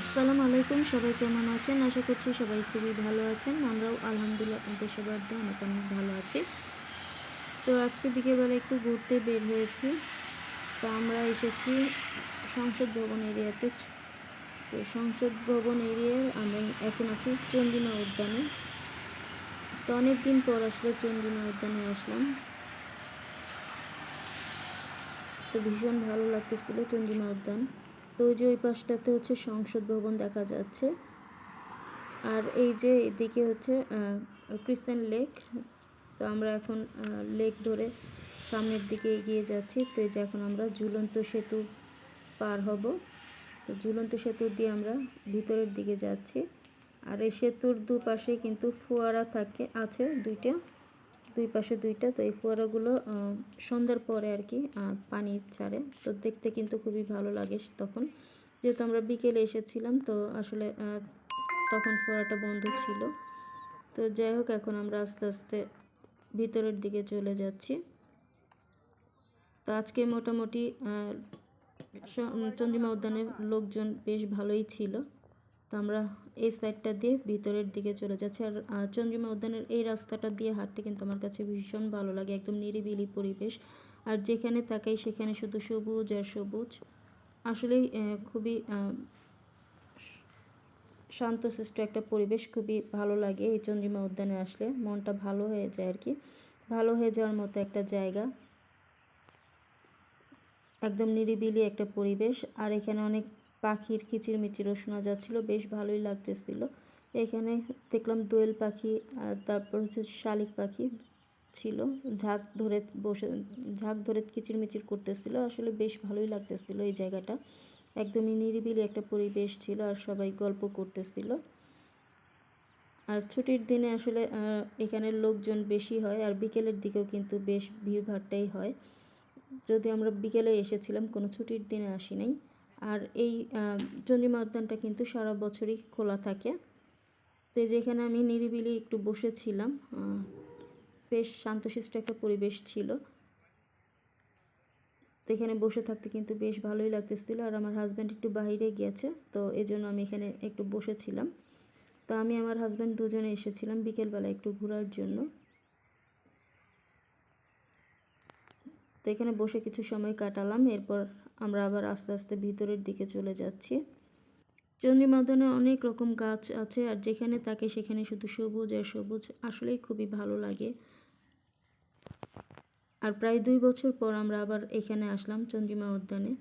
আসসালামু আলাইকুম, সবাই কেমন আছেন? আশা করছি সবাই খুবই ভালো আছেন। আমরাও আলহামদুলিল্লাহ আপনাদের সবার অনেক অনেক ভালো আছি। তো আজকে বিকেলবেলা একটু ঘুরতে বের হয়েছি। তো আমরা এসেছি সংসদ ভবন এরিয়াতে। তো সংসদ ভবন এরিয়ায় আমরা এখন আছি চন্দিমা উদ্যানে। তো অনেক দিন পর আসলে চন্দিমা উদ্যানে আসলাম। তো ভীষণ ভালো লাগতেছিল চন্দিমা উদ্যান। তো ওই যে ওই পাশটাতে হচ্ছে সংসদ ভবন দেখা যাচ্ছে। আর এই যে এদিকে হচ্ছে ক্রিসেন লেক তো আমরা এখন লেক ধরে সামনের দিকে এগিয়ে যাচ্ছি। তো এই যে এখন আমরা ঝুলন্ত সেতু পার হব। তো ঝুলন্ত সেতু দিয়ে আমরা ভিতরের দিকে যাচ্ছি। আর এই সেতুর দুপাশে কিন্তু ফোয়ারা থাকে, আছে দুইটা। দুই পাশে দুইটা, তো এই ফোয়ারাগুলো সন্ধ্যার পরে আর কি পানি ছাড়ে। তো দেখতে কিন্তু খুবই ভালো লাগে তখন। যেহেতু আমরা বিকেলে এসেছিলাম, তো আসলে তখন ফোয়ারাটা বন্ধ ছিল। তো যাই হোক, এখন আমরা আস্তে আস্তে ভিতরের দিকে চলে যাচ্ছি। তো আজকে মোটামুটি চন্দ্রিমা উদ্যানের লোকজন বেশ ভালোই ছিল। তো আমরা এই সাইডটা দিয়ে ভিতরের দিকে চলে যাচ্ছি। আর চন্দ্রিমা উদ্যানের এই রাস্তাটা দিয়ে হাঁটতে কিন্তু আমার কাছে ভীষণ ভালো লাগে একদম নিরিবিলি পরিবেশ। আর যেখানে তাকাই সেখানে শুধু সবুজ আর সবুজ। আসলেই আহ, খুবই আহ, শান্তশিষ্ট একটা পরিবেশ খুবই ভালো লাগে এই চন্দ্রিমা উদ্যানে আসলে। মনটা ভালো হয়ে যায় আর কি। ভালো হয়ে যাওয়ার মতো একটা জায়গা। একদম নিরিবিলি একটা পরিবেশ। আর এখানে অনেক পাখির কিচিরমিচিরও শোনা যাচ্ছিল, বেশ ভালোই লাগতেছিল। এখানে দেখলাম দোয়েল পাখি, আর তারপর হচ্ছে শালিক পাখি ছিল। ঝাঁক ধরে বসে, ঝাঁক ধরে কিচিরমিচির করতেছিল। আসলে বেশ ভালোই লাগতেছিল এই জায়গাটা। একদমই নিরিবিলি একটা পরিবেশ ছিল আর সবাই গল্প করতেছিল। আর ছুটির দিনে আসলে এখানে লোকজন বেশি হয় আর বিকেলের দিকেও কিন্তু বেশ ভিড়ভাট্টাই হয়। যদি আমরা বিকেলে এসেছিলাম, কোনো ছুটির দিনে আসি নাই। আর এই চন্দ্রিমা উদ্যানটা কিন্তু সারা বছরই খোলা থাকে। তো যেখানে আমি নিরিবিলি একটু বসেছিলাম বেশ শান্তশিষ্ট একটা পরিবেশ ছিল। তো এখানে বসে থাকতে কিন্তু বেশ ভালোই লাগতেছিল আর আমার হাজব্যান্ড একটু বাইরে গিয়েছে, তো এই জন্য আমি এখানে একটু বসেছিলাম। তো আমি আমার হাজব্যান্ড দুজনে এসেছিলাম বিকেলবেলা একটু ঘোরার জন্য। তো এখানে বসে কিছু সময় কাটালাম, এরপর আমরা আবার আস্তে আস্তে ভিতরের দিকে চলে যাচ্ছি। চন্দ্রিমা উদ্যানে অনেক রকম গাছ আছে, আর যেখানে থাকে সেখানে শুধু সবুজ আর সবুজ আসলেই খুবই ভালো লাগে। আর প্রায় দুই বছর পর আমরা আবার এখানে আসলাম চন্দ্রিমা উদ্যানে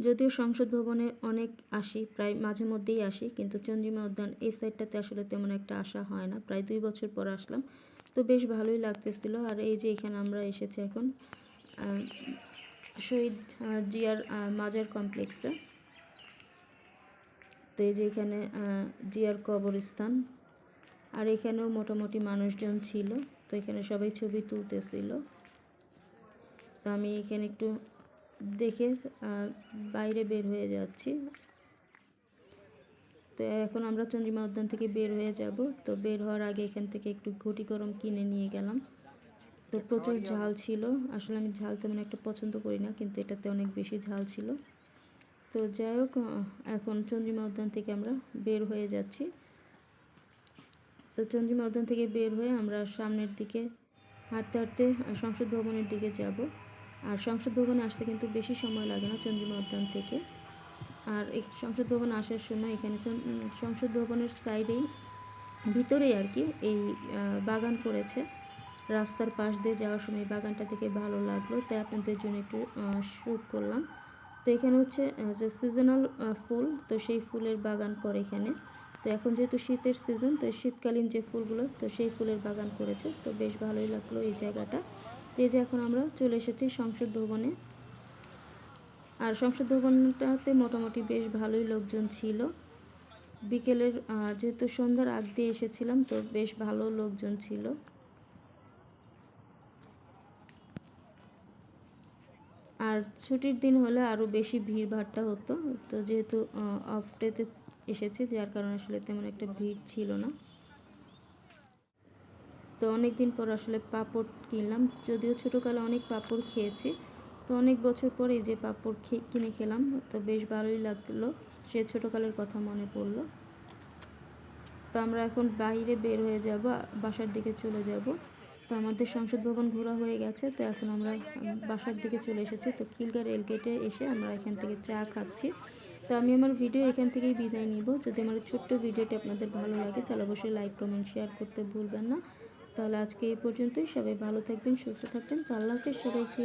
যদিও সংসদ ভবনে অনেক আসি, প্রায় মাঝে মধ্যেই আসি, কিন্তু চন্দ্রিমা উদ্যান এই সাইডটাতে আসলে তেমন একটা আসা হয় না। প্রায় দুই বছর পর আসলাম, তো বেশ ভালোই লাগতেছিল। আর এই যে এখানে আমরা এসেছি এখন শহীদ জিয়ার মাজার কমপ্লেক্সে। তো এই যে এখানে জিয়ার কবরস্থান। আর এখানেও মোটামুটি মানুষজন ছিল, তো এখানে সবাই ছবি তুলতেছিল। তো আমি এখানে একটু দেখে বাইরে বের হয়ে যাচ্ছি। তো এখন আমরা চন্দ্রিমা উদ্যান থেকে বের হয়ে যাব। তো বের হওয়ার আগে এখান থেকে একটু ঘটি গরম কিনে নিয়ে গেলাম। তো প্রচুর ঝাল ছিল। আসলে আমি ঝাল তেমন একটা পছন্দ করি না কিন্তু এটাতে অনেক বেশি ঝাল ছিল। তো যাই হোক এখন চন্দ্রিমা উদ্যান থেকে আমরা বের হয়ে যাচ্ছি। তো চন্দ্রিমা উদ্যান থেকে বের হয়ে আমরা সামনের দিকে হাঁটতে হাঁটতে সংসদ ভবনের দিকে যাব। আর সংসদ ভবনে আসতে কিন্তু বেশি সময় লাগে না চন্দ্রিমা উদ্যান থেকে। আর এই সংসদ ভবন আসার সময় এখানে সংসদ ভবনের সাইডেই ভিতরেই আর কি এই বাগান করেছে রাস্তার পাশ দিয়ে যাওয়ার সময় বাগানটা থেকে ভালো লাগল, তাই আপনাদের জন্য একটু শ্যুট করলাম। তো এখানে হচ্ছে যে সিজনাল ফুল, তো সেই ফুলের বাগান করে এখানে। তো এখন যেহেতু শীতের সিজন তো শীতকালীন যে ফুলগুলো, তো সেই ফুলের বাগান করেছে। তো বেশ ভালোই লাগল এই জায়গাটা। তো এই যে এখন আমরা চলে এসেছি সংসদ ভবনে। আর সংসদ ভবনটাতে মোটামুটি বেশ ভালোই লোকজন ছিল। বিকেলের যেহেতু সন্ধ্যার আগ দিয়ে এসেছিলাম, তো বেশ ভালো লোকজন ছিল। আর ছুটির দিন হলে আরও বেশি ভিড়ভাট্টা হতো। তো যেহেতু অফ ডেতে এসেছি, যার কারণে আসলে তেমন একটা ভিড় ছিল না। তো অনেক দিন পর আসলে পাঁপড় কিনলাম। যদিও ছোটোকালে অনেক পাঁপড় খেয়েছি। তো অনেক বছর পরে যে পাঁপড় কিনে খেলাম। তো বেশ ভালোই লাগল। সে ছোটোকালের কথা মনে পড়ল। তো আমরা এখন বাইরে বের হয়ে যাব, বাসার দিকে চলে যাব। তো আমাদের সংসদ ভবন ঘোরা হয়ে গেছে, তো এখন আমরা বাসার দিকে চলে এসেছি। তো কিলগার রেল গেটে এসে আমরা এখান থেকে চা খাচ্ছি। তো আমি আমার ভিডিও এখান থেকেই বিদায় নিব। যদি আমার ছোট্ট ভিডিওটি আপনাদের ভালো লাগে, তাহলে অবশ্যই লাইক, কমেন্ট, শেয়ার করতে ভুলবেন না। তাহলে আজকে এই পর্যন্তই। সবাই ভালো থাকবেন, সুস্থ থাকবেন। তো আল্লাহ সবাইকে।